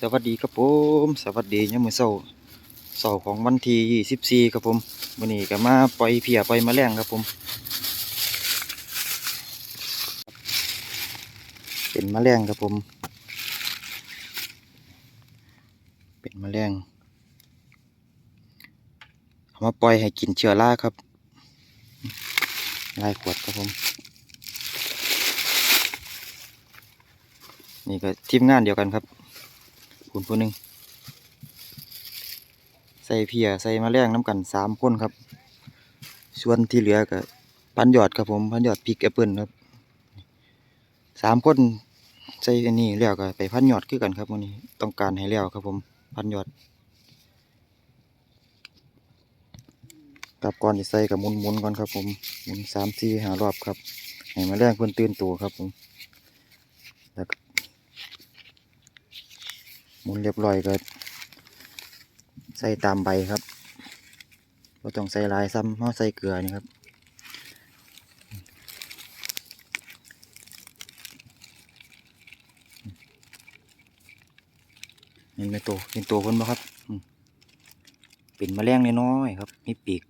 สวัสดีครับผม สวัสดียามมื้อเช้าเช้าของวันที่ 24 ครับผมมื้อนี้ก็มาปล่อยเพียปล่อยแมลงครับผม เป็นแมลงครับผม เป็นแมลงเอามาปล่อยให้กินเชื้อราครับลายขวดครับผมนี่ก็ทีมงานเดียวกันครับ คุณผู้หนึ่งใส่เพียใส่แมลงน้ำกันสามคนครับ ส่วนที่เหลือก็พันยอดครับผมพันยอดพริกแอปเปิลครับสามคนใส่อันนี้แล้วก็ไปพันยอดคือกันครับวันนี้ต้องการให้แล้วครับผมพันยอดกับก่อนที่ใส่กับมุนมุนก่อนครับผมมุนสามสี่หารอบครับให้แมลงเพิ่อนตื่นตัวครับผมแล้วก็ หมุนเรียบร้อยก็ใส่ตามใบครับเราต้องใส่ลายซ้ำเพราใส่เกลือนี่ครับ เห็นไหมตัวเห็นตัวคนบ่ครับเป็นแมลงน้อยๆครับ มีปีก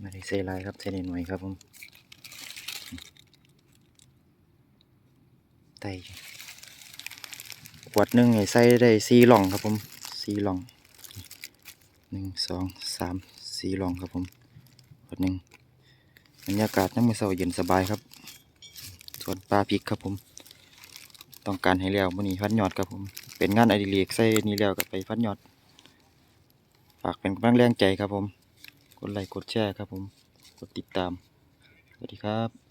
ไม่ได้ใส่ลายครับใส่หน่อยครับผม ไตขวดหนึ่งใส่ได้สี่หล่องครับผมสี่หล่องหนึ่งสองสามสี่หล่องครับผมขวดหนึ่งบรรยากาศน้ำมือเสาเย็นสบายครับสวนปลาพริกครับผม ต้องการให้แล้วมันนี้พัดยอดครับผม เป็นงานอดิเรกใส่นี่แล้วก็ไปพัดยอดฝากเป็นกำลังแรงใจครับผม กดไลค์กดแชร์ครับผม กดติดตาม สวัสดีครับ